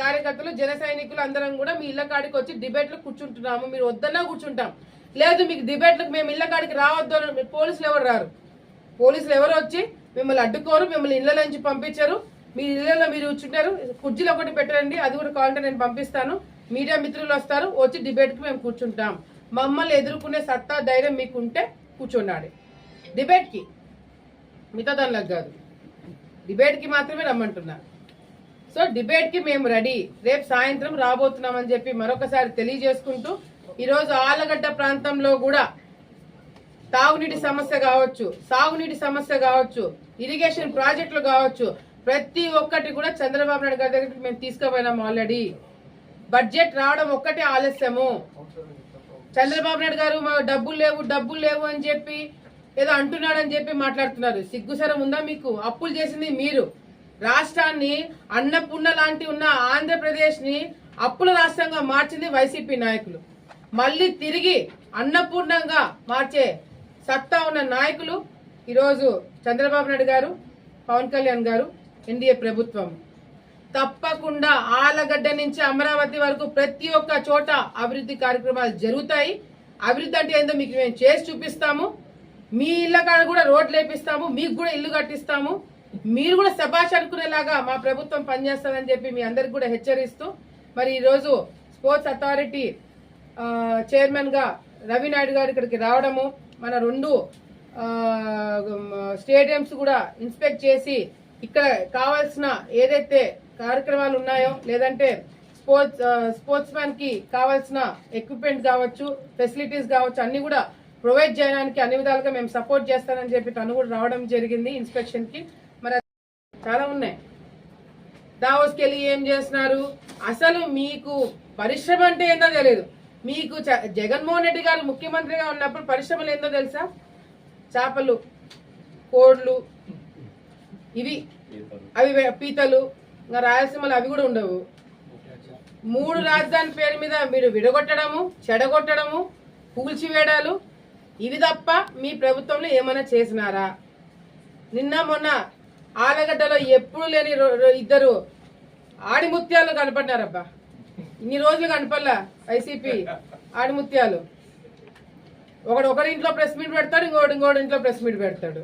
కార్యకర్తలు జన సైనికులు అందరం కూడా మీ ఇళ్ళ కాడికి వచ్చి డిబేట్లు కూర్చుంటున్నాము. మీరు వద్దన్నా కూర్చుంటాం. లేదు మీకు డిబేట్లకు మేము ఇళ్ళ కాడికి రావద్దు అని పోలీసులు ఎవరు రారు? పోలీసులు ఎవరు వచ్చి మిమ్మల్ని అడ్డుకోరు మిమ్మల్ని ఇళ్ళ నుంచి పంపించరు. మీ ఇళ్ళలో మీరు కూర్చుంటారు. కుర్చీలు ఒకటి పెట్టండి అది కూడా కావాలంటే నేను పంపిస్తాను. మీడియా మిత్రులు వస్తారు వచ్చి డిబేట్కి మేము కూర్చుంటాం. మమ్మల్ని ఎదుర్కొనే సత్తా ధైర్యం మీకు ఉంటే కూర్చున్నాడు డిబేట్కి మిగతా దానిలకు కాదు. డిబేట్కి మాత్రమే రమ్మంటున్నాను సో డిబేట్కి మేము రెడీ. రేపు సాయంత్రం రాబోతున్నామని చెప్పి మరొకసారి తెలియజేసుకుంటూ ఈరోజు ఆలగడ్డ ప్రాంతంలో కూడా తాగునీటి సమస్య కావచ్చు సాగునీటి సమస్య కావచ్చు ఇరిగేషన్ ప్రాజెక్టులు కావచ్చు ప్రతి ఒక్కటి కూడా చంద్రబాబు నాయుడు గారి దగ్గరికి మేము తీసుకుపోయినాము ఆల్రెడీ. బడ్జెట్ రావడం ఒక్కటే ఆలస్యము. చంద్రబాబు నాయుడు గారు మా డబ్బులు లేవు డబ్బులు లేవు అని చెప్పి ఏదో అంటున్నాడని చెప్పి మాట్లాడుతున్నారు. సిగ్గుసరం ఉందా మీకు? అప్పులు చేసింది మీరు. రాష్ట్రాన్ని అన్నపూర్ణ లాంటి ఉన్న ఆంధ్రప్రదేశ్ని అప్పుల రాష్ట్రంగా మార్చింది వైసీపీ నాయకులు. మళ్ళీ తిరిగి అన్నపూర్ణంగా మార్చే సత్తా ఉన్న నాయకులు ఈరోజు చంద్రబాబు నాయుడు గారు పవన్ కళ్యాణ్ గారు ఎన్డీఏ ప్రభుత్వం. తప్పకుండా ఆలగడ్డ నుంచి అమరావతి వరకు ప్రతి ఒక్క చోట అభివృద్ధి కార్యక్రమాలు జరుగుతాయి. అభివృద్ధి అంటే ఏందో మీకు మేము చేసి చూపిస్తాము. మీ ఇళ్ళ కాడ కూడా రోడ్లు వేపిస్తాము. మీకు కూడా ఇల్లు కట్టిస్తాము. మీరు కూడా శబాష్ అనుకునేలాగా మా ప్రభుత్వం పనిచేస్తుందని చెప్పి మీ అందరికి కూడా హెచ్చరిస్తూ మరి ఈరోజు స్పోర్ట్స్ అథారిటీ చైర్మన్గా రవినాయుడు రవి నాయుడు గారు ఇక్కడికి రావడము మన రెండు స్టేడియంస్ కూడా ఇన్స్పెక్ట్ చేసి ఇక్కడ కావాల్సిన ఏదైతే కార్యక్రమాలు ఉన్నాయో లేదంటే స్పోర్ట్స్ స్పోర్ట్స్ మ్యాన్కి కావాల్సిన ఎక్విప్మెంట్ కావచ్చు ఫెసిలిటీస్ కావచ్చు అన్ని కూడా ప్రొవైడ్ చేయడానికి అన్ని విధాలుగా మేము సపోర్ట్ చేస్తానని చెప్పి తను కూడా రావడం జరిగింది ఇన్స్పెక్షన్కి. చాలా ఉన్నాయి. దావోస్కి వెళ్ళి ఏం చేస్తున్నారు? అసలు మీకు పరిశ్రమ అంటే ఏందో తెలియదు మీకు జగన్మోహన్ రెడ్డి గారు ముఖ్యమంత్రిగా ఉన్నప్పుడు పరిశ్రమలు ఏందో తెలుసా? చేపలు కోడ్లు ఇవి అవి పీతలు ఇంకా రాయలసీమలు అవి కూడా ఉండవు. మూడు రాజధాని పేరు మీద మీరు విడగొట్టడము చెడగొట్టడము కూల్చివేయడాలు ఇవి తప్ప మీ ప్రభుత్వంలో ఏమైనా చేసినారా? నిన్న మొన్న ఆలగడ్డలో ఎప్పుడు లేని రో- ఇద్దరు ఆడిముత్యాలు కనపడినారబ్బా ఇన్ని రోజులు కనపడలా వైసీపీ ఆడిముత్యాలు. ఒకడు ఒకరి ఇంట్లో ప్రెస్ మీట్ పెడతాడు ఇంకోటి ఇంకోటి ఇంట్లో ప్రెస్ మీట్ పెడతాడు.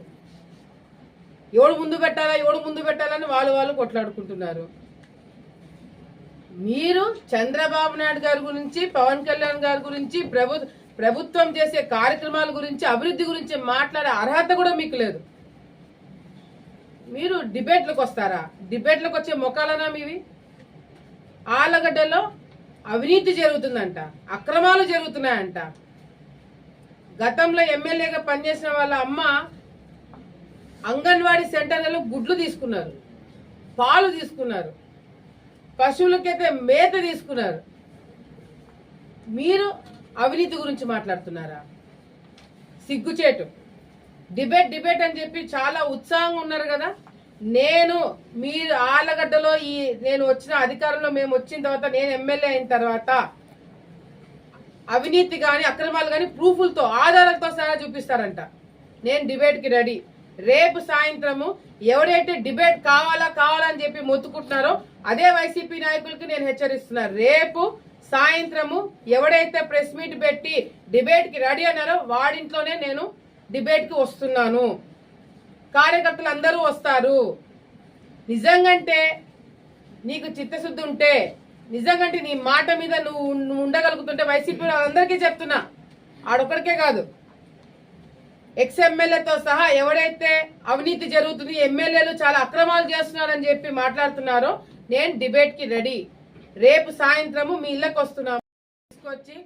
ఎవడు ముందు పెట్టాలా ఎవడు ముందు పెట్టాలని వాళ్ళు వాళ్ళు కొట్లాడుకుంటున్నారు. మీరు చంద్రబాబు నాయుడు గారి గురించి పవన్ కళ్యాణ్ గారి గురించి ప్రభు ప్రభుత్వం చేసే కార్యక్రమాల గురించి అభివృద్ధి గురించి మాట్లాడే అర్హత కూడా మీకు లేదు. మీరు డిబేట్లకు వస్తారా? డిబేట్లకు వచ్చే మొక్కలనా మీవి? ఆలగడ్డలో అవినీతి జరుగుతుందంట అక్రమాలు జరుగుతున్నాయంట. గతంలో ఎమ్మెల్యేగా పనిచేసిన వాళ్ళ అమ్మ అంగన్వాడీ సెంటర్లలో గుడ్లు తీసుకున్నారు పాలు తీసుకున్నారు పశువులకైతే మేత తీసుకున్నారు. మీరు అవినీతి గురించి మాట్లాడుతున్నారా? సిగ్గుచేటు. డిబేట్ డిబేట్ అని చెప్పి చాలా ఉత్సాహంగా ఉన్నారు కదా. నేను మీరు ఆలగడ్డలో ఈ నేను వచ్చిన అధికారంలో మేము వచ్చిన తర్వాత నేను ఎమ్మెల్యే అయిన తర్వాత అవినీతి కానీ అక్రమాలు కానీ ప్రూఫ్లతో ఆధారాలతో సహా చూపిస్తారంట. నేను డిబేట్కి రెడీ. రేపు సాయంత్రము ఎవరైతే డిబేట్ కావాలా కావాలని చెప్పి మొత్తుకుంటున్నారో అదే వైసీపీ నాయకులకి నేను హెచ్చరిస్తున్నా. రేపు సాయంత్రము ఎవడైతే ప్రెస్ మీట్ పెట్టి డిబేట్కి రెడీ అన్నారో వాడింట్లోనే నేను డిబేట్కి వస్తున్నాను. కార్యకర్తలు అందరూ వస్తారు. నిజంగంటే నీకు చిత్తశుద్ధి ఉంటే నిజంగంటే నీ మాట మీద నువ్వు నువ్వు ఉండగలుగుతుంటే వైసీపీ అందరికీ చెప్తున్నా. ఆడొక్కడికే కాదు. ఎక్స్ ఎమ్మెల్యేతో సహా ఎవరైతే అవినీతి జరుగుతుంది ఎమ్మెల్యేలు చాలా అక్రమాలు చేస్తున్నారని చెప్పి మాట్లాడుతున్నారో నేను డిబేట్కి రెడీ. రేపు సాయంత్రము మీ ఇళ్ళకి వస్తున్నాము తీసుకొచ్చి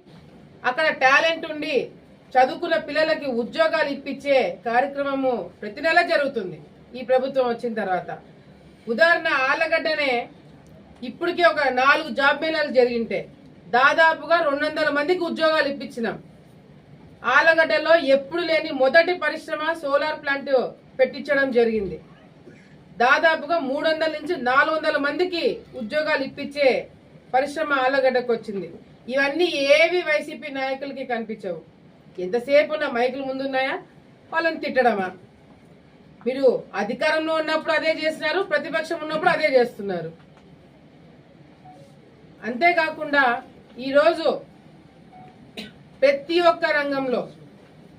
అక్కడ టాలెంట్ ఉండి చదువుకున్న పిల్లలకి ఉద్యోగాలు ఇప్పించే కార్యక్రమము ప్రతి నెల జరుగుతుంది. ఈ ప్రభుత్వం వచ్చిన తర్వాత. ఉదాహరణ ఆలగడ్డనే ఇప్పటికే ఒక నాలుగు జాబ్ మేళాలు జరిగింటే దాదాపుగా రెండు వందల మందికి ఉద్యోగాలు ఇప్పించినాం. ఆలగడ్డలో ఎప్పుడు లేని మొదటి పరిశ్రమ సోలార్ ప్లాంట్ పెట్టించడం జరిగింది. దాదాపుగా మూడు వందల నుంచి నాలుగు వందల మందికి ఉద్యోగాలు ఇప్పించే పరిశ్రమ ఆలగడ్డకు వచ్చింది. ఇవన్నీ ఏవి వైసీపీ నాయకులకి కనిపించవు. ఎంతసేపు ఉన్న మైకులు ముందున్నాయా? వాళ్ళని తిట్టడమా? మీరు అధికారంలో ఉన్నప్పుడు అదే చేస్తున్నారు ప్రతిపక్షం ఉన్నప్పుడు అదే చేస్తున్నారు. అంతేకాకుండా ఈరోజు ప్రతి ఒక్క రంగంలో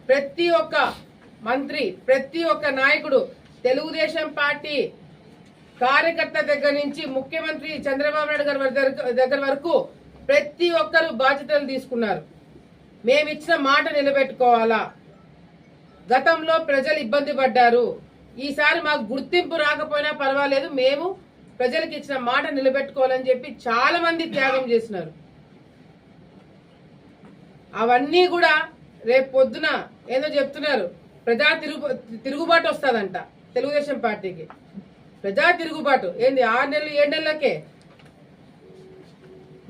ప్రతి ఒక్క మంత్రి ప్రతి ఒక్క నాయకుడు తెలుగుదేశం పార్టీ కార్యకర్త దగ్గర నుంచి ముఖ్యమంత్రి చంద్రబాబు నాయుడు గారి దగ్గర- దగ్గర వరకు ప్రతి ఒక్కరు బాధ్యతలు తీసుకున్నారు. మేమిచ్చిన మాట నిలబెట్టుకోవాలా? గతంలో ప్రజలు ఇబ్బంది పడ్డారు. ఈసారి మాకు గుర్తింపు రాకపోయినా పర్వాలేదు. మేము ప్రజలకు ఇచ్చిన మాట నిలబెట్టుకోవాలని చెప్పి చాలా మంది త్యాగం చేసినారు. అవన్నీ కూడా రేపు పొద్దున ఏదో చెప్తున్నారు. ప్రజా తిరుగు తిరుగుబాటు వస్తుందంట తెలుగుదేశం పార్టీకి. ప్రజా తిరుగుబాటు. ఏంది ఆరు నెలలు ఏడు నెలలకే?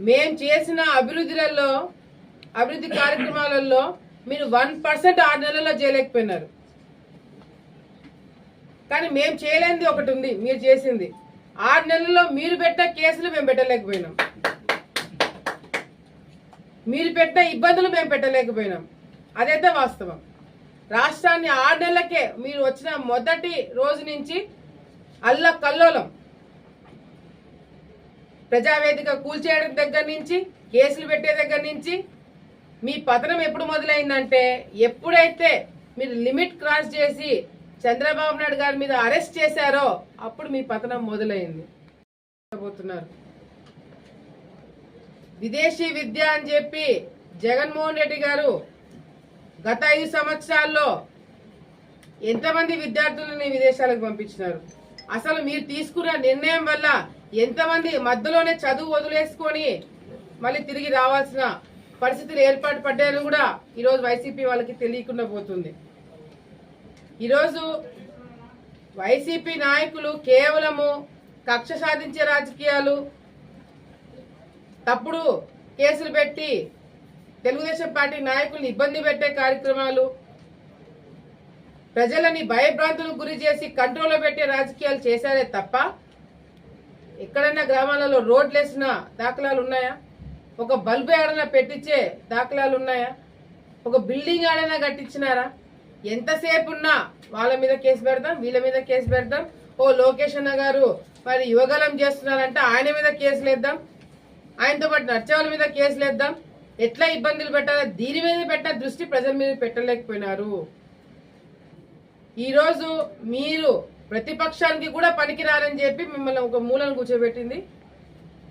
మేం చేసిన అభివృద్ధిలలో అభివృద్ధి కార్యక్రమాలలో మీరు వన్ పర్సెంట్ ఆరు నెలల్లో చేయలేకపోయినారు. కానీ మేము చేయలేనిది ఒకటి ఉంది మీరు చేసింది. ఆరు నెలల్లో మీరు పెట్ట కేసులు మేము పెట్టలేకపోయినాం. మీరు పెట్టిన ఇబ్బందులు మేము పెట్టలేకపోయినాం. అదైతే వాస్తవం. రాష్ట్రాన్ని ఆరు నెలలకే మీరు వచ్చిన మొదటి రోజు నుంచి అల్ల కల్లోలం. ప్రజావేదిక కూల్చేయడం దగ్గర నుంచి కేసులు పెట్టే దగ్గర నుంచి మీ పతనం ఎప్పుడు మొదలైందంటే ఎప్పుడైతే మీరు లిమిట్ క్రాస్ చేసి చంద్రబాబు నాయుడు గారి మీద అరెస్ట్ చేశారో అప్పుడు మీ పతనం మొదలైంది. పోతున్నారు. విదేశీ విద్య అని చెప్పి జగన్మోహన్ రెడ్డి గారు గత ఐదు సంవత్సరాల్లో ఎంతమంది విద్యార్థులని విదేశాలకు పంపించినారు? అసలు మీరు తీసుకున్న నిర్ణయం వల్ల ఎంతమంది మధ్యలోనే చదువు వదిలేసుకొని మళ్ళీ తిరిగి రావాల్సిన పరిస్థితులు ఏర్పాటు పడ్డాయని కూడా ఈరోజు వైసీపీ వాళ్ళకి తెలియకుండా పోతుంది. ఈరోజు వైసీపీ నాయకులు కేవలము కక్ష సాధించే రాజకీయాలు తప్పుడు కేసులు పెట్టి తెలుగుదేశం పార్టీ నాయకుల్ని ఇబ్బంది పెట్టే కార్యక్రమాలు ప్రజలని భయభ్రాంతులకు గురి చేసి కంట్రోల్లో పెట్టే రాజకీయాలు చేశారే తప్ప ఎక్కడన్నా గ్రామాలలో రోడ్లు వేసిన దాఖలాలు ఉన్నాయా? ఒక బల్బు ఏడైనా పెట్టించే దాఖలాలు ఉన్నాయా? ఒక బిల్డింగ్ ఏడైనా కట్టించినారా? ఎంతసేపు ఉన్నా వాళ్ళ మీద కేసు పెడతాం వీళ్ళ మీద కేసు పెడతాం ఓ లోకేష్ అన్న గారు మరి యువగలం చేస్తున్నారంటే ఆయన మీద కేసులు వేద్దాం. ఆయనతో పాటు నడిచే వాళ్ళ మీద కేసులు వేద్దాం. ఎట్లా ఇబ్బందులు పెట్టాలో? దీని మీద పెట్టిన దృష్టి ప్రజల మీద పెట్టలేకపోయినారు. ఈరోజు మీరు ప్రతిపక్షానికి కూడా పనికిరారని చెప్పి మిమ్మల్ని ఒక మూలను కూర్చోబెట్టింది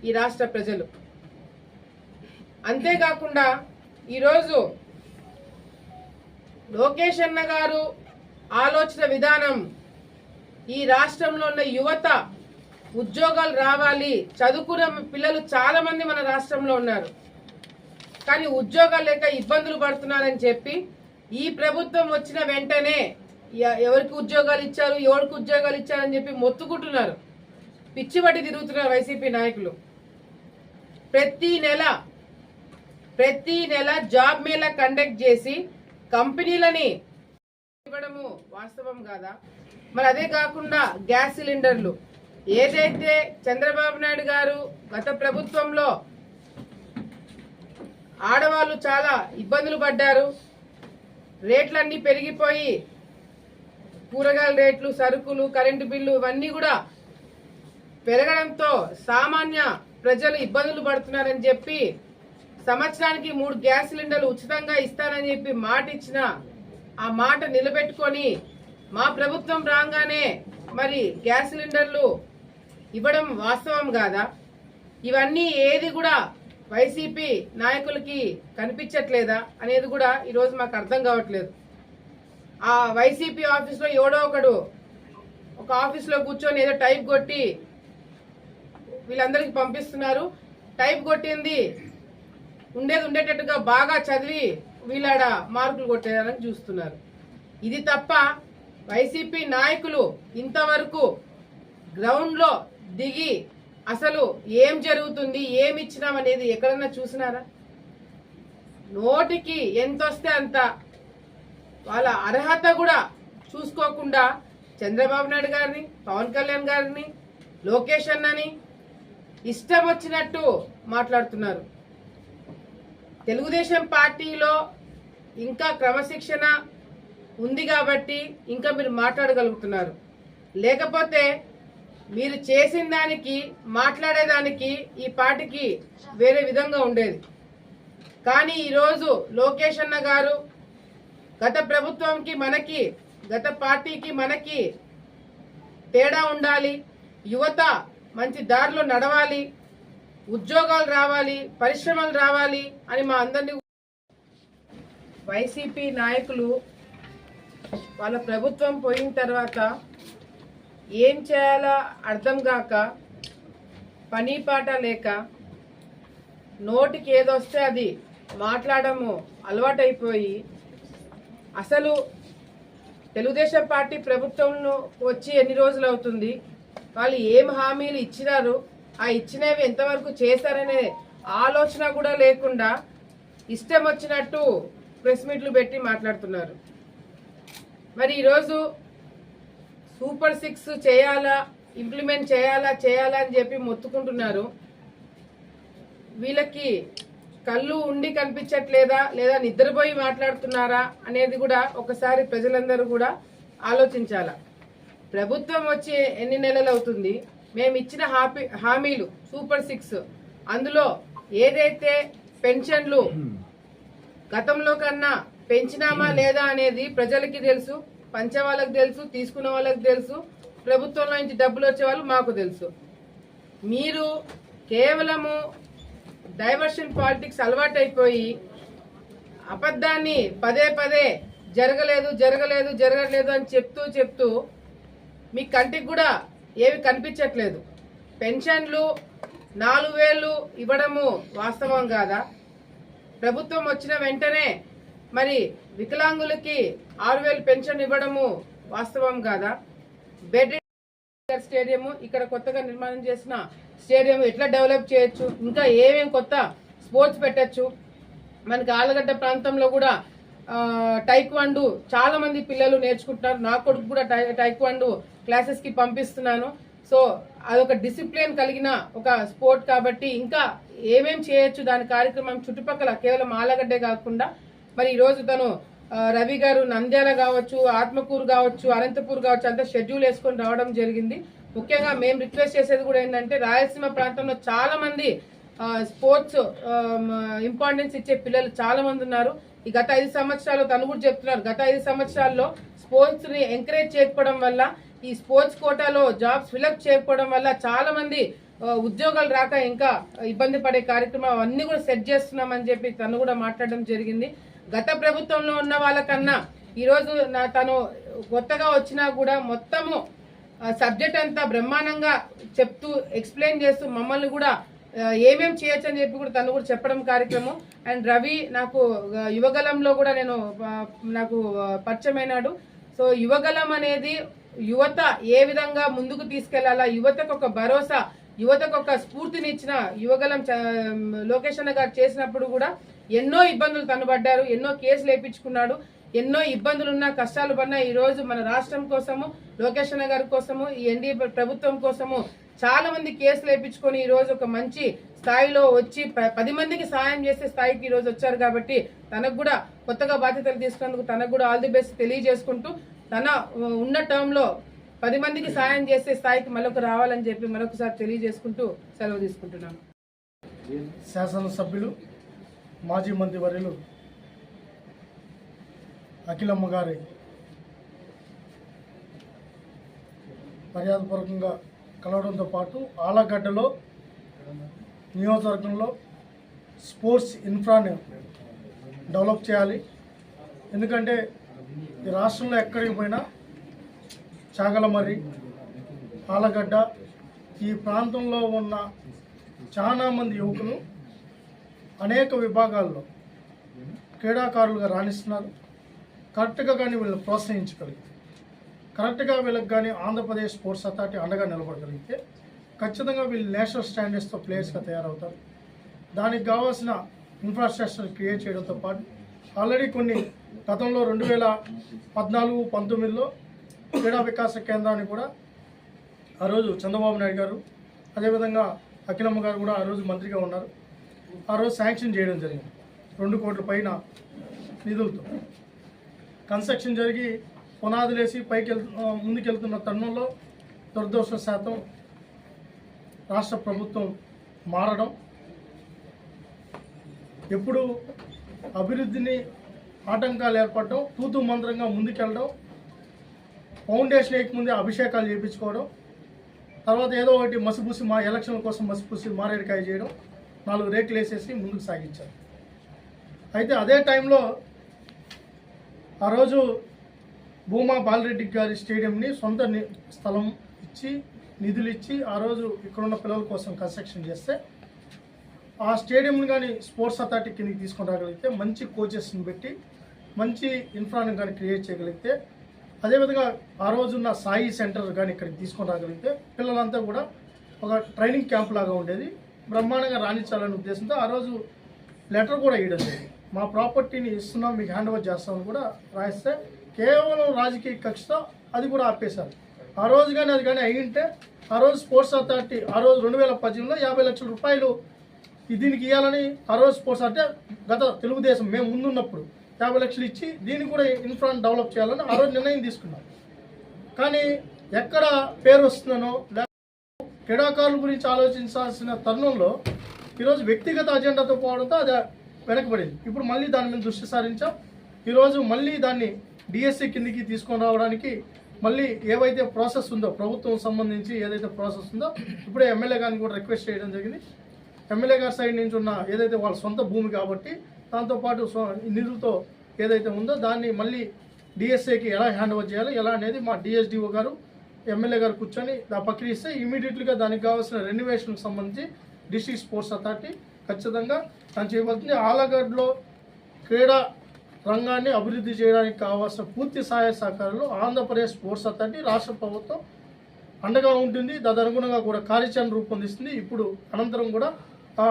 ఈ రాష్ట్ర ప్రజలు. అంతేకాకుండా ఈరోజు లోకేష్ అన్న గారు ఆలోచన విధానం ఈ రాష్ట్రంలో ఉన్న యువత ఉద్యోగాలు రావాలి చదువుకున్న పిల్లలు చాలా మంది మన రాష్ట్రంలో ఉన్నారు. కానీ ఉద్యోగాలు లేక ఇబ్బందులు పడుతున్నారని చెప్పి ఈ ప్రభుత్వం వచ్చిన వెంటనే ఎవరికి ఉద్యోగాలు ఇచ్చారు ఎవరికి ఉద్యోగాలు ఇచ్చారని చెప్పి మొత్తుకుంటున్నారు. పిచ్చిబట్టి తిరుగుతున్నారు వైసీపీ నాయకులు. ప్రతి నెల ప్రతి నెల జాబ్ మేళా కండక్ట్ చేసి కంపెనీలని ఇవ్వడము వాస్తవం కాదా? మరి అదే కాకుండా గ్యాస్ సిలిండర్లు. ఏదైతే చంద్రబాబు నాయుడు గారు గత ప్రభుత్వంలో ఆడవాళ్ళు చాలా ఇబ్బందులు పడ్డారు రేట్లన్నీ పెరిగిపోయి కూరగాయల రేట్లు సరుకులు కరెంటు బిల్లు ఇవన్నీ కూడా పెరగడంతో సామాన్య ప్రజలు ఇబ్బందులు పడుతున్నారని చెప్పి సంవత్సరానికి మూడు గ్యాస్ సిలిండర్లు ఉచితంగా ఇస్తానని చెప్పి మాట ఇచ్చిన ఆ మాట నిలబెట్టుకొని మా ప్రభుత్వం రాగానే మరి గ్యాస్ సిలిండర్లు ఇవ్వడం వాస్తవం కాదా? ఇవన్నీ ఏది కూడా వైసీపీ నాయకులకి కనిపించట్లేదా అనేది కూడా ఈరోజు మాకు అర్థం కావట్లేదు. ఆ వైసీపీ ఆఫీస్లో ఎవడో ఒకడు ఒక ఆఫీస్లో కూర్చొని ఏదో టైప్ కొట్టి వీళ్ళందరికీ పంపిస్తున్నారు. టైప్ కొట్టింది ఉండేది ఉండేటట్టుగా బాగా చదివి వీళ్ళాడ మార్కులు కొట్టేయాలని చూస్తున్నారు. ఇది తప్ప వైసీపీ నాయకులు ఇంతవరకు గ్రౌండ్లో దిగి అసలు ఏం జరుగుతుంది ఏమి ఇచ్చినాం అనేది ఎక్కడన్నా చూసినారా? నోటికి ఎంత వస్తే అంత వాళ్ళ అర్హత కూడా చూసుకోకుండా చంద్రబాబు నాయుడు గారిని పవన్ కళ్యాణ్ గారిని లోకేష్ అన్నని ఇష్టం వచ్చినట్టు మాట్లాడుతున్నారు. తెలుగుదేశం పార్టీలో ఇంకా క్రమశిక్షణ ఉంది కాబట్టి ఇంకా మీరు మాట్లాడగలుగుతున్నారు. లేకపోతే మీరు చేసిన దానికి మాట్లాడేదానికి ఈ పార్టీకి వేరే విధంగా ఉండేది. కానీ ఈరోజు లోకేష్ అన్న గారు గత ప్రభుత్వంకి మనకి గత పార్టీకి మనకి తేడా ఉండాలి. యువత మంచి దారిలో నడవాలి. ఉద్యోగాలు రావాలి పరిశ్రమలు రావాలి అని మా అందరినీ వైసీపీ నాయకులు వాళ్ళ ప్రభుత్వం పోయిన తర్వాత ఏం చేయాలో అర్థం కాక పని పాట లేక నోటికి ఏదొస్తే అది మాట్లాడము అలవాటైపోయి అసలు తెలుగుదేశం పార్టీ ప్రభుత్వంను వచ్చి ఎన్ని రోజులు అవుతుంది వాళ్ళు ఏం హామీలు ఇచ్చినారు? ఆ ఇచ్చినవి ఎంతవరకు చేశారనే ఆలోచన కూడా లేకుండా ఇష్టం వచ్చినట్టు ప్రెస్ మీట్లు పెట్టి మాట్లాడుతున్నారు. మరి ఈరోజు సూపర్ సిక్స్ చేయాలా ఇంప్లిమెంట్ చేయాలా చేయాలా అని చెప్పి మొత్తుకుంటున్నారు. వీళ్ళకి కళ్ళు ఉండి కనిపించట్లేదా లేదా నిద్రపోయి మాట్లాడుతున్నారా అనేది కూడా ఒకసారి ప్రజలందరూ కూడా ఆలోచించాల. ప్రభుత్వం వచ్చి ఎన్ని నెలలు అవుతుంది? మేము ఇచ్చిన హామీ హామీలు సూపర్ సిక్స్. అందులో ఏదైతే పెన్షన్లు గతంలో కన్నా పెంచినామా లేదా అనేది ప్రజలకి తెలుసు పంచే వాళ్ళకి తెలుసు తీసుకునే వాళ్ళకి తెలుసు ప్రభుత్వంలో నుంచి డబ్బులు వచ్చే వాళ్ళు మాకు తెలుసు. మీరు కేవలము డైవర్షన్ పాలిటిక్స్ అలవాటైపోయి అబద్ధాన్ని పదే పదే జరగలేదు జరగలేదు జరగలేదు అని చెప్తూ చెప్తూ మీ కంటికి కూడా ఏవి కనిపించట్లేదు. పెన్షన్లు నాలుగు వేలు ఇవ్వడము వాస్తవం కాదా? ప్రభుత్వం వచ్చిన వెంటనే మరి వికలాంగులకి ఆరు వేలు పెన్షన్ ఇవ్వడము వాస్తవం కాదా? బెడ్ స్టేడియం ఇక్కడ కొత్తగా నిర్మాణం చేసిన స్టేడియం ఎట్లా డెవలప్ చేయొచ్చు? ఇంకా ఏమేమి కొత్త స్పోర్ట్స్ పెట్టచ్చు? మనకి ఆలగడ్డ ప్రాంతంలో కూడా టైక్వాండు చాలా మంది పిల్లలు నేర్చుకుంటున్నారు. నా కొడుకు కూడా టై టైక్వాండు క్లాసెస్కి పంపిస్తున్నాను. సో అదొక డిసిప్లిన్ కలిగిన ఒక స్పోర్ట్ కాబట్టి ఇంకా ఏమేం చేయొచ్చు దాని కార్యక్రమం చుట్టుపక్కల కేవలం ఆలగడ్డే కాకుండా మరి ఈరోజు తను రవి గారు నంద్యాల కావచ్చు ఆత్మకూరు కావచ్చు అనంతపూర్ కావచ్చు అంతా షెడ్యూల్ వేసుకొని రావడం జరిగింది. ముఖ్యంగా మేము రిక్వెస్ట్ చేసేది కూడా ఏంటంటే రాయలసీమ ప్రాంతంలో చాలా మంది స్పోర్ట్స్ ఇంపార్టెన్స్ ఇచ్చే పిల్లలు చాలా మంది ఉన్నారు. ఈ గత ఐదు సంవత్సరాలు తను కూడా చెప్తున్నారు గత ఐదు సంవత్సరాల్లో స్పోర్ట్స్ని ఎంకరేజ్ చేయకపోవడం వల్ల ఈ స్పోర్ట్స్ కోటాలో జాబ్స్ ఫిలప్ చేయకపోవడం వల్ల చాలా మంది ఉద్యోగాలు రాక ఇంకా ఇబ్బంది పడే కార్యక్రమం అవన్నీ కూడా సెట్ చేస్తున్నామని చెప్పి తను కూడా మాట్లాడడం జరిగింది. గత ప్రభుత్వంలో ఉన్న వాళ్ళకన్నా ఈరోజు నా తను కొత్తగా వచ్చినా కూడా మొత్తము సబ్జెక్ట్ అంతా బ్రహ్మాండంగా చెప్తూ ఎక్స్ప్లెయిన్ చేస్తూ మమ్మల్ని కూడా ఏమేం చేయొచ్చు అని చెప్పి కూడా తను కూడా చెప్పడం కార్యక్రమం. అండ్ రవి నాకు యువగలంలో కూడా నేను నాకు పరిచయమైనాడు. సో యువగలం అనేది యువత ఏ విధంగా ముందుకు తీసుకెళ్ళాలా? యువతకు ఒక భరోసా యువతకు ఒక స్ఫూర్తినిచ్చిన యువగలం చ- లోకేష్ అన్న గారు చేసినప్పుడు కూడా ఎన్నో ఇబ్బందులు తను పడ్డారు ఎన్నో కేసులు వేయించుకున్నాడు ఎన్నో ఇబ్బందులున్నా కష్టాలు పడినా ఈరోజు మన రాష్ట్రం కోసము లోకేష్ అన్న గారి కోసము ఈ ఎన్డీఏ ప్రభుత్వం కోసము చాలా మంది కేసులు వేయించుకొని ఈరోజు ఒక మంచి స్థాయిలో వచ్చి ప- పది మందికి సాయం చేసే స్థాయికి ఈ రోజు వచ్చారు కాబట్టి తనకు కూడా కొత్తగా బాధ్యతలు తీసుకున్నందుకు తనకు కూడా ఆల్ ది బెస్ట్ తెలియజేసుకుంటూ తన ఉన్న టర్మ్లో పది మందికి సాయం చేసే స్థాయికి మరొక రావాలని చెప్పి మరొకసారి తెలియజేసుకుంటూ సెలవు తీసుకుంటున్నాను. శాసనసభ్యులు మాజీ మంత్రివర్యులు అఖిలమ్మ గారి మర్యాదపూర్వకంగా కలవడంతో పాటు ఆలగడ్డలో నియోజకవర్గంలో స్పోర్ట్స్ ఇన్ఫ్రాని డెవలప్ చేయాలి. ఎందుకంటే ఈ రాష్ట్రంలో ఎక్కడికి పోయినా చాగలమర్రి ఆలగడ్డ ఈ ప్రాంతంలో ఉన్న చాలా మంది యువకులు అనేక విభాగాల్లో క్రీడాకారులుగా రాణిస్తున్నారు. కరెక్ట్గా కానీ వీళ్ళని ప్రోత్సహించగలిగితే కరెక్ట్గా వీళ్ళకి కానీ ఆంధ్రప్రదేశ్ స్పోర్ట్స్ అథారిటీ అండగా నిలబడగలిగితే ఖచ్చితంగా వీళ్ళు నేషనల్ స్టాండర్డ్స్తో ప్లేయర్స్గా తయారవుతారు. దానికి కావాల్సిన ఇన్ఫ్రాస్ట్రక్చర్ క్రియేట్ చేయడంతో పాటు ఆల్రెడీ కొన్ని గతంలో రెండు వేల పద్నాలుగు పంతొమ్మిదిలో క్రీడా వికాస కేంద్రాన్ని కూడా ఆ రోజు చంద్రబాబు నాయుడు గారు అదేవిధంగా అఖిలమ్మ గారు కూడా ఆ రోజు మంత్రిగా ఉన్నారు. ఆ రోజు శాంక్షన్ చేయడం జరిగింది. రెండు కోట్ల పైన నిధులతో. కన్స్ట్రక్షన్ జరిగి పునాదులేసి పైకి ముందుకెళ్తున్న తరుణంలో దురదృష్ట శాతం రాష్ట్ర ప్రభుత్వం మారడం ఎప్పుడు అభివృద్ధిని ఆటంకాలు ఏర్పడడం తూతు మంత్రంగా ముందుకెళ్ళడం ఫౌండేషన్ వేయకముందే అభిషేకాలు చేయించుకోవడం తర్వాత ఏదో ఒకటి మసిపూసి మా ఎలక్షన్ల కోసం మసిపూసి మారేడుకాయ చేయడం నాలుగు రేకులు వేసేసి ముందుకు సాగించారు. అయితే అదే టైంలో ఆ రోజు భూమా బాలరెడ్డి గారి స్టేడియంని సొంత ని- స్థలం ఇచ్చి నిధులు ఇచ్చి ఆ రోజు ఇక్కడున్న పిల్లల కోసం కన్స్ట్రక్షన్ చేస్తే ఆ స్టేడియంని కానీ స్పోర్ట్స్ అథారిటీ కిందకి తీసుకొని రాగలిగితే మంచి కోచెస్ని పెట్టి మంచి ఇన్ఫ్రాను కానీ క్రియేట్ చేయగలిగితే అదేవిధంగా ఆ రోజున్న సాయి సెంటర్ కానీ ఇక్కడికి తీసుకొని రాగలిగితే పిల్లలంతా కూడా ఒక ట్రైనింగ్ క్యాంప్ లాగా ఉండేది. బ్రహ్మాండంగా రాణించాలనే ఉద్దేశంతో ఆ రోజు లెటర్ కూడా ఇవ్వడం జరిగింది. మా ప్రాపర్టీని ఇస్తున్నాం మీకు హ్యాండ్ ఓవర్ చేస్తామని కూడా రాయిస్తే కేవలం రాజకీయ కక్షతో అది కూడా ఆపేశారు. ఆ రోజు కానీ అది కానీ అయ్యింటే ఆ రోజు స్పోర్ట్స్ అథారిటీ ఆ రోజు రెండు వేల పద్దెనిమిదిలో యాభై లక్షల రూపాయలు దీనికి ఇవ్వాలని ఆ రోజు స్పోర్ట్స్ అంటే గత తెలుగుదేశం మేము ముందున్నప్పుడు యాభై లక్షలు ఇచ్చి దీన్ని కూడా ఇన్ఫ్రాన్ డెవలప్ చేయాలని ఆ రోజు నిర్ణయం తీసుకున్నాం. కానీ ఎక్కడ పేరు వస్తుందనో క్రీడాకారుల గురించి ఆలోచించాల్సిన తరుణంలో ఈరోజు వ్యక్తిగత అజెండాతో పోవడంతో అది వెనకబడింది. ఇప్పుడు మళ్ళీ దాని మీద దృష్టి సారించాం. ఈరోజు మళ్ళీ దాన్ని డిఎస్సి కిందికి తీసుకొని రావడానికి మళ్ళీ ఏవైతే ప్రాసెస్ ఉందో ప్రభుత్వం సంబంధించి ఏదైతే ప్రాసెస్ ఉందో ఇప్పుడే ఎమ్మెల్యే గారిని కూడా రిక్వెస్ట్ చేయడం జరిగింది. ఎమ్మెల్యే గారి సైడ్ నుంచి ఉన్న ఏదైతే వాళ్ళ సొంత భూమి కాబట్టి దాంతోపాటు స్వ- నిధులతో ఏదైతే ఉందో దాన్ని మళ్ళీ డిఎస్ఏకి ఎలా హ్యాండ్ ఓవర్ చేయాలి ఎలా అనేది మా డిఎస్డిఓ గారు ఎమ్మెల్యే గారు కూర్చొని ఆ ప్రక్రియ ఇమీడియట్లీగా దానికి కావాల్సిన రెన్యువేషన్కి సంబంధించి డిస్ట్రిక్ట్ స్పోర్ట్స్ అథారిటీ ఖచ్చితంగా తను చేయబడుతుంది ఆలగడ్లో క్రీడా రంగాన్ని అభివృద్ధి చేయడానికి కావాల్సిన పూర్తి సహాయ సహకారాలు ఆంధ్రప్రదేశ్ స్పోర్ట్స్ అథారిటీ రాష్ట్ర ప్రభుత్వం అండగా ఉంటుంది. తదనుగుణంగా కూడా కార్యాచరణ రూపొందిస్తుంది. ఇప్పుడు అనంతరం కూడా ఆ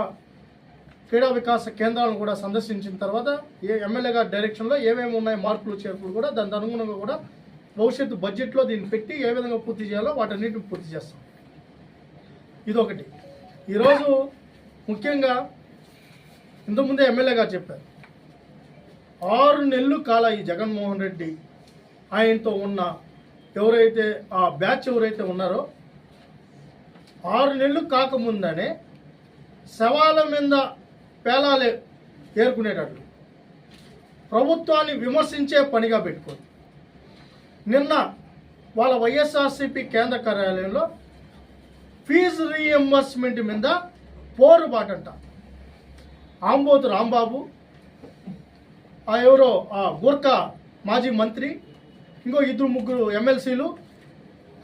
క్రీడా వికాస కేంద్రాలను కూడా సందర్శించిన తర్వాత ఏ ఎమ్మెల్యే గారి డైరెక్షన్లో ఏమేమి ఉన్నాయి మార్పులు చేర్పులు కూడా దానికి అనుగుణంగా కూడా భవిష్యత్తు బడ్జెట్లో దీన్ని పెట్టి ఏ విధంగా పూర్తి చేయాలో వాటన్నిటిని పూర్తి చేస్తాం. ఇదొకటి. ఈరోజు ముఖ్యంగా ఇంతకుముందే ఎమ్మెల్యే గారు చెప్పారు. ఆరు నెలలు కాల ఈ జగన్మోహన్ రెడ్డి ఆయనతో ఉన్న ఎవరైతే ఆ బ్యాచ్ ఎవరైతే ఉన్నారో ఆరు నెలలు కాకముందనే శవాల మీద పేలాలే ఏర్కొనేటట్లు. ప్రభుత్వాన్ని విమర్శించే పనిగా పెట్టుకోండి నిన్న వాళ్ళ వైఎస్ఆర్సీపీ కేంద్ర కార్యాలయంలో ఫీజు రీఎంబర్స్మెంట్ మీద పోరుబాటంట. ఆంబోతు రాంబాబు ఆ ఎవరో ఆ గూర్ఖా మాజీ మంత్రి ఇంకో ఇద్దరు ముగ్గురు ఎమ్మెల్సీలు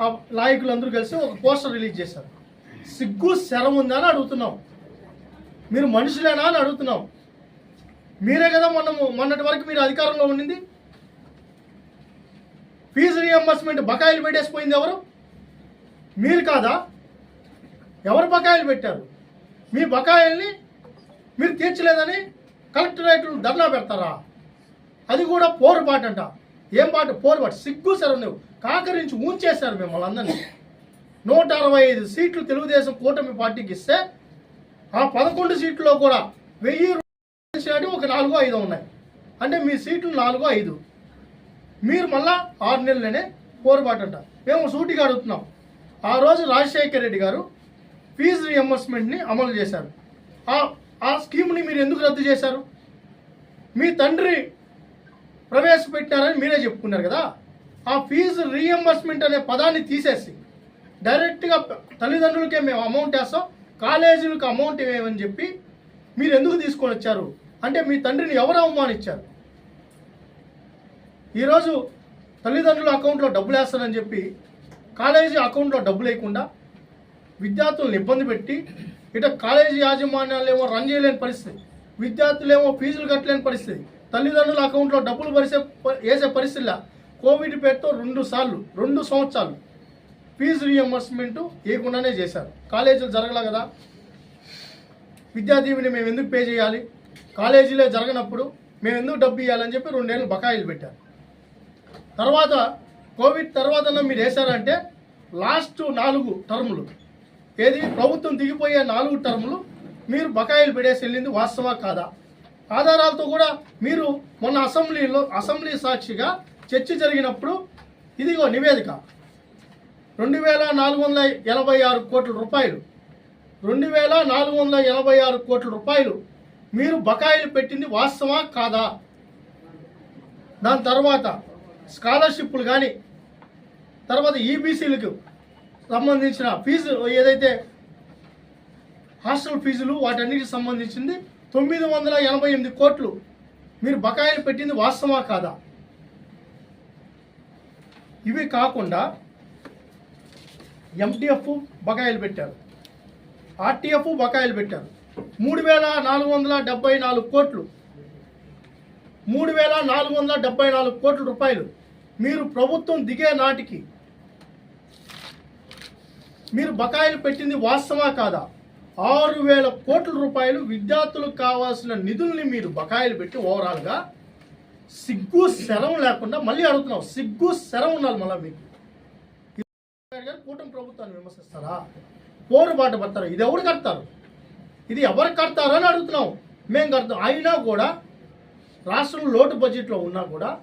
ఆ నాయకులు అందరూ కలిసి ఒక పోస్టర్ రిలీజ్ చేశారు. సిగ్గు శరం ఉందని అడుగుతున్నాం. మీరు మనుషులేనా అని అడుగుతున్నాం మీరే కదా మనము మొన్నటి వరకు మీరు అధికారంలో ఉండింది. ఫీజు రియంబర్స్మెంట్ బకాయిలు పెట్టేసిపోయింది ఎవరు? మీరు కాదా? ఎవరు బకాయిలు పెట్టారు? మీ బకాయిల్ని మీరు తీర్చలేదని కలెక్టరేట్లు ధర్నా పెడతారా? అది కూడా పోరుబాటు అంట. ఏం పాట? పోరుబాటు సిగ్గు సరే నువ్వు కాకరించి ఊంచేశారు మిమ్మల్ని అందరినీ. నూట అరవై ఐదు సీట్లు తెలుగుదేశం కూటమి పార్టీకి ఇస్తే ఆ పదకొండు సీట్లలో కూడా వెయ్యి రూపాయలు ఒక నాలుగో ఐదో ఉన్నాయి. అంటే మీ సీట్లు నాలుగు ఐదు. మీరు మళ్ళా ఆరు నెలలనే పోరుబాటు అంట మేము సూటిగా అడుగుతున్నాం. ఆ రోజు రాజశేఖర్ రెడ్డి గారు ఫీజు రియంబర్స్మెంట్ని అమలు చేశారు. ఆ ఆ స్కీమ్ని మీరు ఎందుకు రద్దు చేశారు? మీ తండ్రి ప్రవేశపెట్టారని మీరే చెప్పుకున్నారు కదా. ఆ ఫీజు రీఎంబర్స్మెంట్ అనే పదాన్ని తీసేసి డైరెక్ట్గా తల్లిదండ్రులకే మేము అమౌంట్ వేస్తాం. కాలేజీలకు అమౌంట్ ఇవ్వమని చెప్పి మీరు ఎందుకు తీసుకొని వచ్చారు? అంటే మీ తండ్రిని ఎవరు అవమానించారు? ఈరోజు తల్లిదండ్రుల అకౌంట్లో డబ్బులు వేస్తారని చెప్పి కాలేజీ అకౌంట్లో డబ్బులు వేయకుండా విద్యార్థులను ఇబ్బంది పెట్టి ఇట కాలేజీ యాజమాన్యాలు ఏమో రన్ చేయలేని పరిస్థితి విద్యార్థులు ఏమో ఫీజులు కట్టలేని పరిస్థితి తల్లిదండ్రుల అకౌంట్లో డబ్బులు పరిసే వేసే పరిస్థితిలా కోవిడ్ పేరుతో రెండు సార్లు రెండు సంవత్సరాలు ఫీజు రియంబర్స్మెంట్ ఇవ్వకుండానే చేశారు. కాలేజీలు జరగలే కదా? విద్యాదీవిని మేము ఎందుకు పే చేయాలి? కాలేజీలే జరగనప్పుడు మేము ఎందుకు డబ్బు ఇవ్వాలని చెప్పి రెండేళ్ళు బకాయిలు పెట్టారు. తర్వాత కోవిడ్ తర్వాత మీరు వేశారంటే లాస్ట్ నాలుగు టర్ములు. ఏది? ప్రభుత్వం దిగిపోయే నాలుగు టర్ములు మీరు బకాయిలు పెడేసి వెళ్ళింది వాస్తవా కాదా? ఆధారాలతో కూడా మీరు మొన్న అసెంబ్లీలో అసెంబ్లీ సాక్షిగా చర్చ జరిగినప్పుడు ఇదిగో నివేదిక. రెండు వేల నాలుగు వందల ఎనభై ఆరు కోట్ల రూపాయలు. రెండు వేల నాలుగు వందల ఎనభై ఆరు కోట్ల రూపాయలు మీరు బకాయిలు పెట్టింది వాస్తవా కాదా? దాని తర్వాత స్కాలర్షిప్లు కానీ తర్వాత ఈబీసీలకు సంబంధించిన ఫీజు ఏదైతే హాస్టల్ ఫీజులు వాటన్నిటికి సంబంధించింది తొమ్మిది వందల ఎనభై ఎనిమిది కోట్లు మీరు బకాయిలు పెట్టింది వాస్తవా కాదా? ఇవి కాకుండా ఎంటీఎఫ్ బకాయిలు పెట్టారు. ఆర్టీఎఫ్ బకాయిలు పెట్టారు. మూడు వేల నాలుగు వందల డెబ్బై నాలుగు కోట్లు. మూడు వేల నాలుగు వందల డెబ్బై నాలుగు కోట్ల రూపాయలు మీరు ప్రభుత్వం దిగే నాటికి మీరు బకాయిలు పెట్టింది వాస్తవా కాదా? ఆరు వేల కోట్ల రూపాయలు విద్యార్థులకు కావాల్సిన నిధుల్ని మీరు బకాయిలు పెట్టి ఓవరాల్గా సిగ్గు శరం లేకుండా మళ్ళీ అడుగుతున్నాం. సిగ్గు శరం ఉండాలి మళ్ళీ మీకు. కూటమి ప్రభుత్వాన్ని విమర్శిస్తారా? పోరుబాటు పడతారు. ఇది ఎవరు కడతారు? ఇది ఎవరు కడతారు అని అడుగుతున్నాం. మేము కడతాం. అయినా కూడా రాష్ట్రం లోటు బడ్జెట్లో ఉన్నా కూడా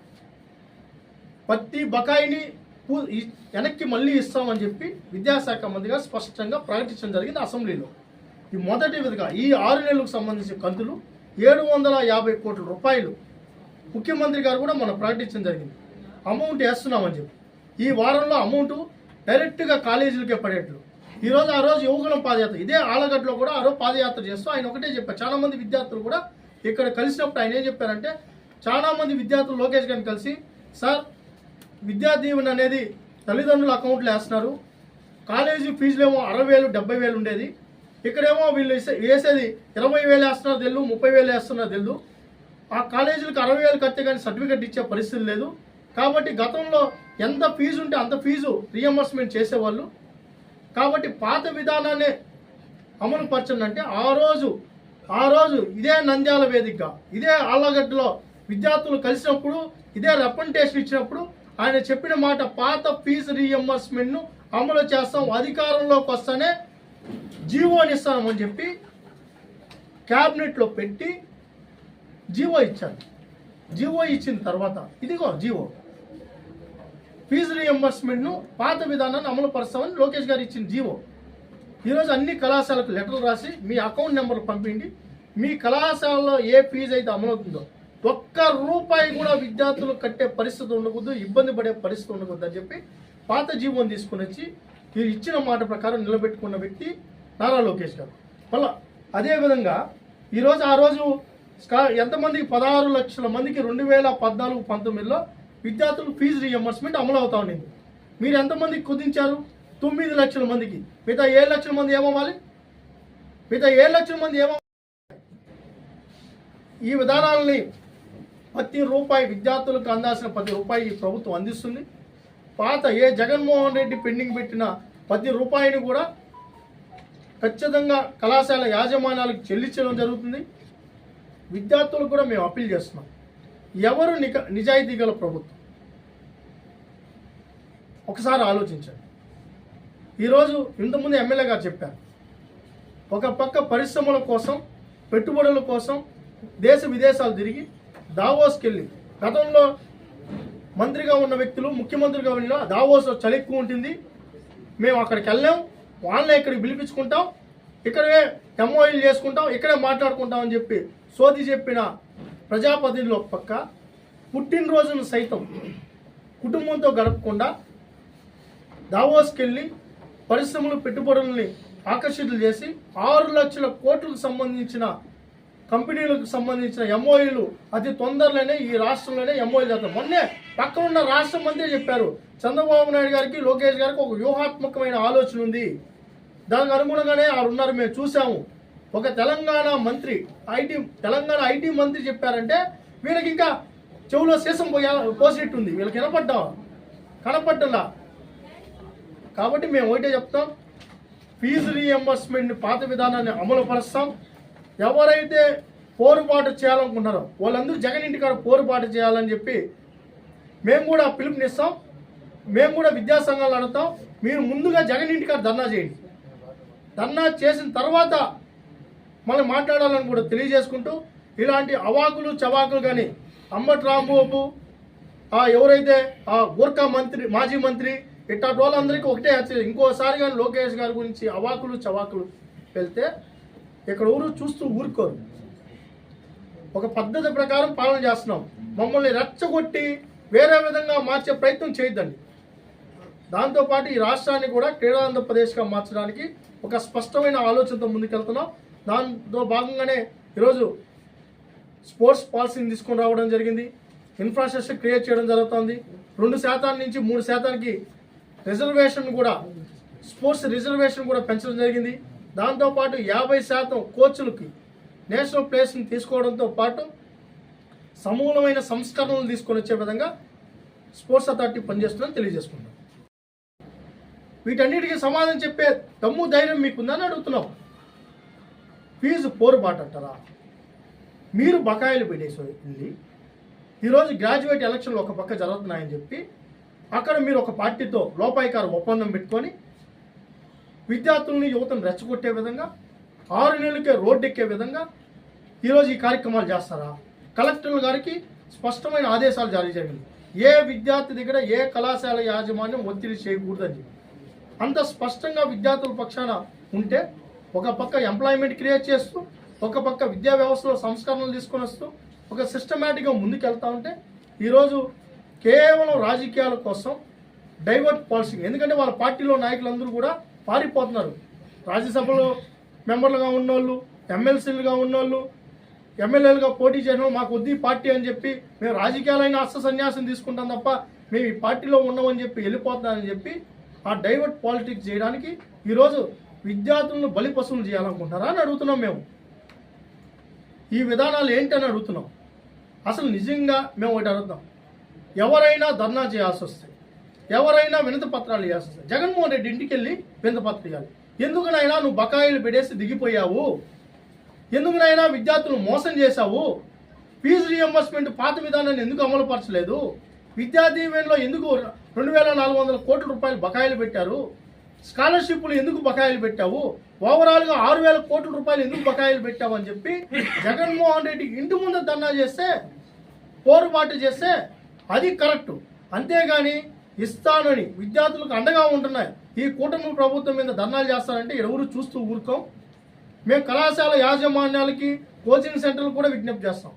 ప్రతి బకాయిని పూ- వెనక్కి మళ్ళీ ఇస్తామని చెప్పి విద్యాశాఖ మంత్రిగా స్పష్టంగా ప్రకటించడం జరిగింది అసెంబ్లీలో. ఈ మొదటి విధంగా ఈ ఆరు నెలలకు సంబంధించిన కంతులు ఏడు వందల యాభై కోట్ల రూపాయలు ముఖ్యమంత్రి గారు కూడా మనం ప్రకటించడం జరిగింది. అమౌంట్ వేస్తున్నామని చెప్పి. ఈ వారంలో అమౌంట్ డైరెక్ట్గా కాలేజీలకే పడేట్లు ఈరోజు ఆ రోజు యువకులం పాదయాత్ర. ఇదే ఆలగడ్డలో కూడా ఆ రోజు పాదయాత్ర చేస్తూ ఆయన ఒకటే చెప్పారు. చాలా మంది విద్యార్థులు కూడా ఇక్కడ కలిసినప్పుడు ఆయన ఏం చెప్పారంటే చాలామంది విద్యార్థులు లోకేష్ గారిని కలిసి సార్ విద్యా దీవెన అనేది తల్లిదండ్రుల అకౌంట్లో వేస్తున్నారు. కాలేజీ ఫీజులేమో అరవై వేలు డెబ్బై వేలు ఉండేది. ఇక్కడేమో వీళ్ళు వేసేది ఇరవై వేలు వేస్తున్నారు తెలు ముప్పై వేలు వేస్తున్నారు తెలు ఆ కాలేజీలకు అరవై వేలు కడితే కానీ సర్టిఫికెట్ ఇచ్చే పరిస్థితి లేదు. కాబట్టి గతంలో ఎంత ఫీజు ఉంటే అంత ఫీజు రియంబర్స్మెంట్ చేసేవాళ్ళు. కాబట్టి పాత విధానాన్ని అమలు పరచండి ఆ రోజు ఆ రోజు ఇదే నంద్యాల వేదికగా ఇదే ఆళ్ళగడ్డలో విద్యార్థులు కలిసినప్పుడు ఇదే రెప్రజెంటేషన్ ఇచ్చినప్పుడు ఆయన చెప్పిన మాట పాత ఫీజు రీఎంబర్స్మెంట్ను అమలు చేస్తాం అధికారంలోకి వస్తానే జీవోని ఇస్తామని చెప్పి క్యాబినెట్లో పెట్టి జీవో ఇచ్చారు. జీవో ఇచ్చిన తర్వాత ఇదిగో జీవో ఫీజు రియంబర్స్మెంట్ను పాత విధానాన్ని అమలు పరుస్తామని లోకేష్ గారు ఇచ్చిన జీవో. ఈరోజు అన్ని కళాశాలకు లెటర్ రాసి మీ అకౌంట్ నెంబర్ పంపిండి మీ కళాశాలలో ఏ ఫీజు అయితే అమలవుతుందో ఒక్క రూపాయి కూడా విద్యార్థులు కట్టే పరిస్థితి ఉండకూడదు ఇబ్బంది పడే పరిస్థితి ఉండకూడదు అని చెప్పి పాత జీవోని తీసుకుని వచ్చి మీరు ఇచ్చిన మాట ప్రకారం నిలబెట్టుకున్న వ్యక్తి నారా లోకేష్ గారు. మళ్ళా అదేవిధంగా ఈరోజు ఆ రోజు స్కా- ఎంతమందికి? పదహారు లక్షల మందికి రెండు వేల పద్నాలుగు పంతొమ్మిదిలో విద్యార్థులు ఫీజు రియంబర్స్మెంట్ అమలు అవుతా ఉండింది మీరు ఎంతమందికి కుదించారు? తొమ్మిది లక్షల మందికి. మిగతా ఏడు లక్షల మంది ఏమవ్వాలి? మిగతా ఏడు లక్షల మంది ఏమవ్వాలి? ఈ విధానాలని ప్రతి రూపాయి విద్యార్థులకు అందాల్సిన ప్రతి రూపాయి ఈ ప్రభుత్వం అందిస్తుంది. పాత ఏ జగన్మోహన్ రెడ్డి పెండింగ్ పెట్టిన ప్రతి రూపాయిని కూడా ఖచ్చితంగా కళాశాల యాజమాన్యాలకు చెల్లించడం జరుగుతుంది. విద్యార్థులకు కూడా మేము అప్పీల్ చేస్తున్నాం. ఎవరు నిక నిజాయితీ గల ప్రభుత్వం? ఒకసారి ఆలోచించండి. ఈరోజు ఇంతకుముందు ఎమ్మెల్యే గారు చెప్పారు ఒక పక్క పరిశ్రమల కోసం పెట్టుబడుల కోసం దేశ విదేశాలు తిరిగి దావోస్కి వెళ్ళి గతంలో మంత్రిగా ఉన్న వ్యక్తులు ముఖ్యమంత్రిగా ఉన్న దావోస్లో చలి ఎక్కువ ఉంటుంది. మేము అక్కడికి వెళ్ళాం వాళ్ళని ఇక్కడికి పిలిపించుకుంటాం ఇక్కడే ఎంఓఈలు చేసుకుంటాం ఇక్కడే మాట్లాడుకుంటాం అని చెప్పి సోది చెప్పిన ప్రజాపతిలో ఒక పక్క పుట్టినరోజును సైతం కుటుంబంతో గడపకుండా దావోస్కి వెళ్ళి పరిశ్రమలు పెట్టుబడుల్ని ఆకర్షితులు చేసి ఆరు లక్షల కోట్లకు సంబంధించిన కంపెనీలకు సంబంధించిన ఎంఓఈలు అతి తొందరలోనే ఈ రాష్ట్రంలోనే ఎంఓఈలు చేస్తారు మొన్నే పక్కన ఉన్న రాష్ట్ర మంత్రి చెప్పారు చంద్రబాబు నాయుడు గారికి లోకేష్ గారికి ఒక వ్యూహాత్మకమైన ఆలోచన ఉంది. దానికి అనుగుణంగానే ఆరు ఉన్నారు మేము చూసాము ఒక తెలంగాణ మంత్రి ఐటీ తెలంగాణ ఐటీ మంత్రి చెప్పారంటే వీళ్ళకి ఇంకా చెవులో శీసం పోయా పోసినట్టుంది వీళ్ళకి వినపడ్డా? కనపడ్డలా? కాబట్టి మేము ఒకటే చెప్తాం. ఫీజు రీఎంబర్స్మెంట్ పాత విధానాన్ని అమలు పరుస్తాం ఎవరైతే పోరుబాటు చేయాలనుకుంటున్నారో వాళ్ళందరూ జగన్ ఇంటికాడ పోరుబాటు చేయాలని చెప్పి మేము కూడా పిలుపునిస్తాం. మేము కూడా విద్యాసంఘాలు అడుగుతాం. మీరు ముందుగా జగన్ ఇంటికాడ ధర్నా చేయండి. ధర్నా చేసిన తర్వాత మనం మాట్లాడాలని కూడా తెలియజేసుకుంటూ ఇలాంటి అవాకులు చవాకులు కానీ అంబటి రాంబాబు ఆ ఎవరైతే ఆ గోర్ఖా మంత్రి మాజీ మంత్రి ఇట్లాంటి వాళ్ళందరికీ ఒకటే హెచ్చరిక. ఇంకోసారి కానీ లోకేష్ గారి గురించి అవాకులు చవాకులు వెళ్తే ఇక్కడ ఊరు చూస్తూ ఊరుకోరు. ఒక పద్ధతి ప్రకారం పాలన చేస్తున్నాం. మమ్మల్ని రెచ్చగొట్టి వేరే విధంగా మార్చే ప్రయత్నం చేయొద్దండి. దాంతోపాటు ఈ రాష్ట్రాన్ని కూడా క్రీడాంధ్రప్రదేశ్గా మార్చడానికి ఒక స్పష్టమైన ఆలోచనతో ముందుకెళ్తున్నాం. దాంతో భాగంగానే ఈరోజు స్పోర్ట్స్ పాలసీని తీసుకొని రావడం జరిగింది. ఇన్ఫ్రాస్ట్రక్చర్ క్రియేట్ చేయడం జరుగుతుంది. రెండు శాతం నుంచి మూడు శాతానికి రిజర్వేషన్ కూడా స్పోర్ట్స్ రిజర్వేషన్ కూడా పెంచడం జరిగింది. దాంతోపాటు యాభై శాతం కోచ్లకి నేషనల్ ప్లేస్ని తీసుకోవడంతో పాటు సమూలమైన సంస్కరణలు తీసుకొని వచ్చే విధంగా స్పోర్ట్స్ అథారిటీ పనిచేస్తుందని తెలియజేసుకుంటాం వీటన్నిటికీ సమాధానం చెప్పే దమ్ము ధైర్యం మీకుందని అడుగుతున్నాం. ఫీజు పోరుబాటు అంటారా? మీరు బకాయిలు పెట్టేసి వెళ్ళి ఈరోజు గ్రాడ్యుయేట్ ఎలక్షన్లు ఒక పక్క జరుగుతున్నాయని చెప్పి అక్కడ మీరు ఒక పార్టీతో లోపాయికారు ఒప్పందం పెట్టుకొని విద్యార్థుల్ని యువతను రెచ్చగొట్టే విధంగా ఆరు నెలలకే రోడ్డెక్కే విధంగా ఈరోజు ఈ కార్యక్రమాలు చేస్తారా? కలెక్టర్ల గారికి స్పష్టమైన ఆదేశాలు జారీ చేయండి. ఏ విద్యార్థి దగ్గర ఏ కళాశాల యాజమాన్యం ఒత్తిడి చేయకూడదని అంత స్పష్టంగా విద్యార్థుల పక్షాన ఉంటే ఒక పక్క ఎంప్లాయ్మెంట్ క్రియేట్ చేస్తూ ఒక పక్క విద్యా వ్యవస్థలో సంస్కరణలు తీసుకొని వస్తూ ఒక సిస్టమేటిక్గా ముందుకెళ్తా ఉంటే ఈరోజు కేవలం రాజకీయాల కోసం డైవర్ట్ పాలసీ ఎందుకంటే వాళ్ళ పార్టీలో నాయకులందరూ కూడా పారిపోతున్నారు. రాజ్యసభలో మెంబర్లుగా ఉన్నోళ్ళు ఎమ్మెల్సీలుగా ఉన్నోళ్ళు ఎమ్మెల్యేలుగా పోటీ చేయడం మాకు వద్దు పార్టీ అని చెప్పి మేము రాజకీయాలైన అస్త సన్యాసం తీసుకుంటాం తప్ప మేము ఈ పార్టీలో ఉన్నామని చెప్పి వెళ్ళిపోతున్నామని చెప్పి ఆ డైవర్ట్ పాలిటిక్స్ చేయడానికి ఈరోజు విద్యార్థులను బలి పశువులు చేయాలనుకుంటారా అని అడుగుతున్నాం మేము. ఈ విధానాలు ఏంటని అడుగుతున్నాం. అసలు నిజంగా మేము ఒకటి అడుగుతాం ఎవరైనా ధర్నా చేయాల్సి వస్తే ఎవరైనా వినతి పత్రాలు ఇవ్వాల్సి వస్తాయి జగన్మోహన్ రెడ్డి ఇంటికి వెళ్ళి వినతి పత్రం ఇవ్వాలి. ఎందుకునైనా నువ్వు బకాయిలు పెట్టేసి దిగిపోయావు? ఎందుకునైనా విద్యార్థులు మోసం చేశావు? ఫీజు రియంబర్స్మెంట్ పాత విధానాన్ని ఎందుకు అమలుపరచలేదు? విద్యా దీవెనలో ఎందుకు రెండు వేల నాలుగు వందల కోట్ల రూపాయలు బకాయిలు పెట్టారు? స్కాలర్షిప్లు ఎందుకు బకాయిలు పెట్టావు? ఓవరాల్గా ఆరు వేల కోట్ల రూపాయలు ఎందుకు బకాయిలు పెట్టావు అని చెప్పి జగన్మోహన్ రెడ్డి ఇంటి ముందు ధర్నా చేస్తే పోరుబాటు చేస్తే అది కరెక్ట్. అంతేగాని ఇస్తానని విద్యార్థులకు అండగా ఉంటున్నాయి. ఈ కూటమి ప్రభుత్వం మీద ధర్నాలు చేస్తారంటే ఎవరు చూస్తూ ఊరుకోం. మేము కళాశాల యాజమాన్యాలకి కోచింగ్ సెంటర్లు కూడా విజ్ఞప్తి చేస్తాం.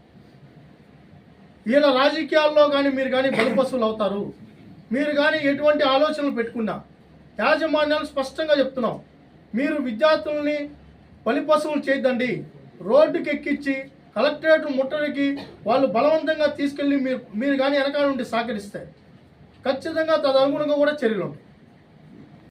ఈయన రాజకీయాల్లో కానీ మీరు కానీ బలిపశువులు అవుతారు. మీరు కానీ ఎటువంటి ఆలోచనలు పెట్టుకున్నా యాజమాన్యాలు స్పష్టంగా చెప్తున్నాం. మీరు విద్యార్థుల్ని బలిపశువులు చేయొద్దండి రోడ్డుకి ఎక్కించి కలెక్టరేట్ ముట్టడికి వాళ్ళు బలవంతంగా తీసుకెళ్ళి మీరు మీరు కానీ వెనకాల నుండి సహకరిస్తే ఖచ్చితంగా తదనుగుణంగా కూడా చర్యలు ఉంటాయి.